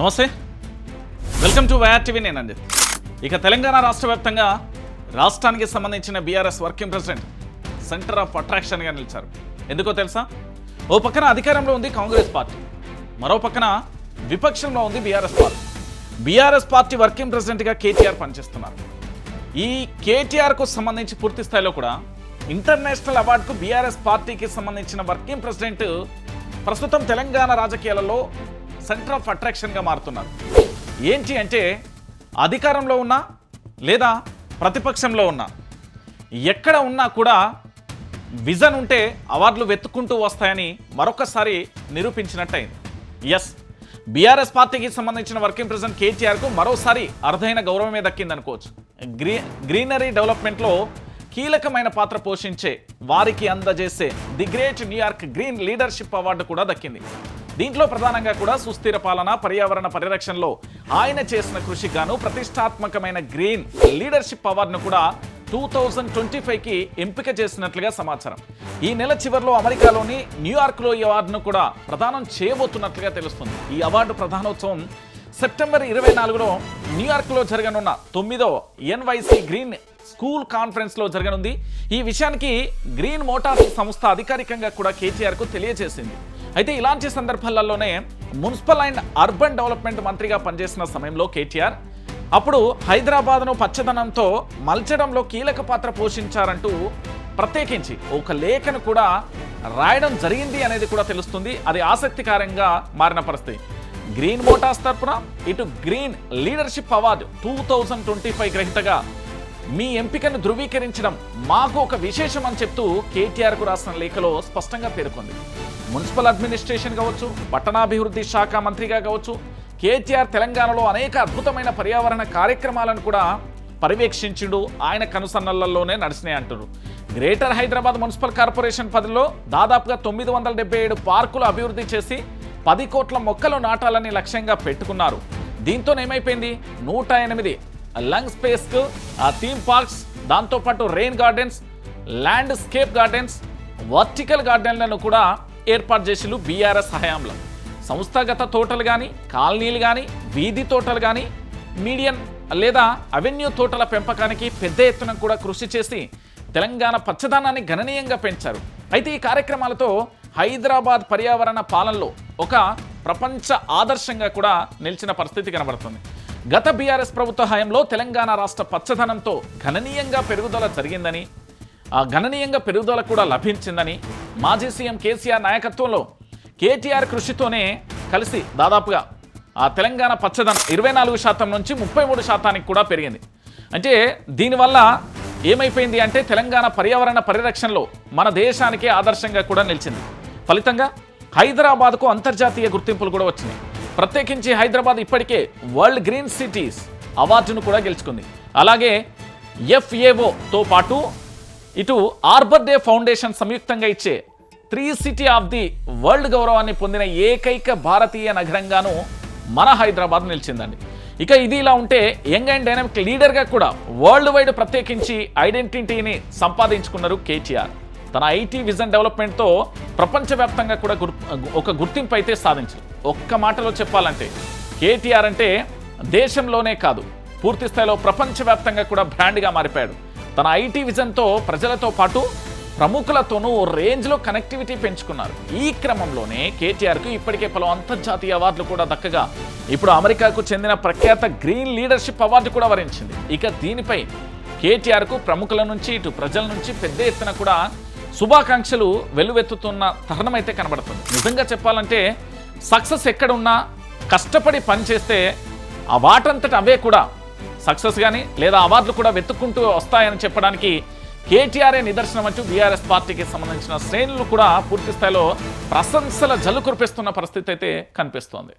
నమస్తే. Welcome to YR TV నేను అంజిత్ ఇక తెలంగాణ రాష్ట్ర వ్యాప్తంగా రాష్ట్రానికి సంబంధించిన BRS working president centre of అట్రాక్షన్గా నిలిచారు. ఎందుకో తెలుసా? ఓ పక్కన అధికారంలో ఉంది కాంగ్రెస్ పార్టీ. మరో పక్కన విపక్షంలో ఉంది BRS party. BRS party working ప్రెసిడెంట్గా కేటీఆర్ పనిచేస్తున్నారు. ఈ కేటీఆర్కు సంబంధించి పూర్తి స్థాయిలో కూడా ఇంటర్నేషనల్ అవార్డుకు బీఆర్ఎస్ పార్టీకి సంబంధించిన వర్కింగ్ ప్రెసిడెంట్ ప్రస్తుతం తెలంగాణ రాజకీయాలలో సెంటర్ ఆఫ్ అట్రాక్షన్గా మారుతున్నారు. ఏంటి అంటే అధికారంలో ఉన్నా లేదా ప్రతిపక్షంలో ఉన్నా ఎక్కడ ఉన్నా కూడా విజన్ ఉంటే అవార్డులు వెతుక్కుంటూ వస్తాయని మరొకసారి నిరూపించినట్టయింది. ఎస్ బీఆర్ఎస్ పార్టీకి సంబంధించిన వర్కింగ్ ప్రెసిడెంట్ కేటీఆర్కు మరోసారి అరుదైన గౌరవమే దక్కిందనుకోవచ్చు. గ్రీ గ్రీనరీ డెవలప్మెంట్లో కీలకమైన పాత్ర పోషించే వారికి అందజేసే the great New York green leadership award కూడా దక్కింది. దీంట్లో ప్రధానంగా కూడా సుస్థిర పాలన పర్యావరణ పరిరక్షణలో ఆయన చేసిన కృషికి గాను ప్రతిష్టాత్మకమైన గ్రీన్ లీడర్షిప్ అవార్డును కూడా టూ థౌజండ్ ట్వంటీ ఫైవ్కి ఎంపిక చేసినట్లుగా సమాచారం. ఈ నెల చివరిలో అమెరికాలోని న్యూయార్క్లో ఈ అవార్డును కూడా ప్రదానం చేయబోతున్నట్లుగా తెలుస్తుంది. ఈ అవార్డు ప్రధానోత్సవం సెప్టెంబర్ ఇరవై నాలుగులో న్యూయార్క్లో జరగనున్న తొమ్మిదో ఎన్వైసీ గ్రీన్ స్కూల్ కాన్ఫరెన్స్లో జరగనుంది. ఈ విషయానికి గ్రీన్ మోటార్స్ సంస్థ అధికారికంగా కూడా కేటీఆర్కు తెలియజేసింది. అయితే ఇలాంటి సందర్భాలలోనే మున్సిపల్ అండ్ అర్బన్ డెవలప్మెంట్ మంత్రిగా పనిచేసిన సమయంలో కేటీఆర్ అప్పుడు హైదరాబాద్ను పచ్చదనంతో మల్చడంలో కీలక పాత్ర పోషించారంటూ ప్రత్యేకించి ఒక లేఖను కూడా రాయడం జరిగింది అనేది కూడా తెలుస్తుంది. అది ఆసక్తికరంగా మారిన పరిస్థితి. గ్రీన్ మోటార్స్ తరపున ఇటు green leadership award two thousand twenty five గ్రహీతగా మీ ఎంపికను ధృవీకరించడం మాకు ఒక విశేషం అని చెప్తూ కేటీఆర్కు రాసిన లేఖలో స్పష్టంగా పేర్కొంది. మున్సిపల్ అడ్మినిస్ట్రేషన్ కావచ్చు పట్టణాభివృద్ధి శాఖ మంత్రిగా కావచ్చు కేటీఆర్ తెలంగాణలో అనేక అద్భుతమైన పర్యావరణ కార్యక్రమాలను కూడా పర్యవేక్షించుడు. ఆయన కనుసన్నలలోనే నడిచినాయి అంటారు గ్రేటర్ హైదరాబాద్ మున్సిపల్ కార్పొరేషన్ పదిలో దాదాపుగా తొమ్మిది వందల డెబ్బై ఏడు పార్కులు అభివృద్ధి చేసి పది కోట్ల మొక్కలు నాటాలని లక్ష్యంగా పెట్టుకున్నారు. దీంతో ఏమైపోయింది నూట ఎనిమిది లంగ్ స్పేస్కు ఆ థీమ్ పార్క్స్ దాంతోపాటు rain gardens landscape gardens vertical గార్డెన్లను కూడా ఏర్పాటు చేసిలు బీఆర్ఎస్ హయాంలో. సంస్థాగత తోటలు కానీ కాలనీలు కానీ వీధి తోటలు కానీ మీడియన్ లేదా అవెన్యూ తోటల పెంపకానికి పెద్ద ఎత్తున కూడా కృషి చేసి తెలంగాణ పచ్చదనాన్ని గణనీయంగా పెంచారు. అయితే ఈ కార్యక్రమాలతో హైదరాబాద్ పర్యావరణ పాలనలో ఒక ప్రపంచ ఆదర్శంగా కూడా నిలిచిన పరిస్థితి కనబడుతుంది. గత బీఆర్ఎస్ ప్రభుత్వ హయాంలో తెలంగాణ రాష్ట్ర పచ్చదనంతో గణనీయంగా పెరుగుదల జరిగిందని ఆ గణనీయంగా పెరుగుదల కూడా లభించిందని మాజీ సీఎం కేసీఆర్ నాయకత్వంలో కేటీఆర్ కృషితోనే కలిసి దాదాపుగా ఆ తెలంగాణ పచ్చదనం ఇరవై నాలుగు శాతం నుంచి ముప్పై మూడు శాతానికి కూడా పెరిగింది. అంటే దీనివల్ల ఏమైపోయింది అంటే తెలంగాణ పర్యావరణ పరిరక్షణలో మన దేశానికి ఆదర్శంగా కూడా నిలిచింది. ఫలితంగా హైదరాబాద్కు అంతర్జాతీయ గుర్తింపులు కూడా వచ్చినాయి. ప్రత్యేకించి హైదరాబాద్ ఇప్పటికే వరల్డ్ గ్రీన్ సిటీస్ అవార్డును కూడా గెలుచుకుంది. అలాగే ఎఫ్ఏఓతో పాటు ఇటు ఆర్బర్ డే ఫౌండేషన్ సంయుక్తంగా ఇచ్చే tree city of the world గౌరవాన్ని పొందిన ఏకైక భారతీయ నగరంగాను మన హైదరాబాద్ నిలిచిందండి. ఇక ఇది ఇలా ఉంటే యంగ్ అండ్ డైనమిక్ లీడర్గా కూడా వరల్డ్ వైడ్ ప్రత్యేకించి ఐడెంటిటీని సంపాదించుకున్నారు కేటీఆర్. తన ఐటీ విజన్ డెవలప్మెంట్తో ప్రపంచవ్యాప్తంగా కూడా గుర్ ఒక గుర్తింపు అయితే సాధించారు ఒక్క మాటలో చెప్పాలంటే కేటీఆర్ అంటే దేశంలోనే కాదు పూర్తి స్థాయిలో ప్రపంచవ్యాప్తంగా కూడా బ్రాండ్గా మారిపోయాడు. తన ఐటీ విజన్తో ప్రజలతో పాటు ప్రముఖులతోనూ ఓ రేంజ్లో కనెక్టివిటీ పెంచుకున్నారు. ఈ క్రమంలోనే కేటీఆర్కు ఇప్పటికే పలు అంతర్జాతీయ అవార్డులు కూడా దక్కగా ఇప్పుడు అమెరికాకు చెందిన ప్రఖ్యాత గ్రీన్ లీడర్షిప్ అవార్డు కూడా వరించింది. ఇక దీనిపై కేటీఆర్కు ప్రముఖుల నుంచి ఇటు ప్రజల నుంచి పెద్ద ఎత్తున కూడా శుభాకాంక్షలు వెల్లువెత్తుతున్న తరుణం అయితే కనబడుతుంది. నిజంగా చెప్పాలంటే సక్సెస్ ఎక్కడున్నా కష్టపడి పనిచేస్తే ఆ వాటంతట అవే కూడా సక్సెస్ కానీ లేదా అవార్డులు కూడా వెతుక్కుంటూ వస్తాయని చెప్పడానికి కేటీఆర్ఏ నిదర్శనం అంటూ బీఆర్ఎస్ పార్టీకి సంబంధించిన శ్రేణులు కూడా పూర్తి స్థాయిలో ప్రశంసల జలు కురిపిస్తున్న పరిస్థితి అయితే కనిపిస్తోంది.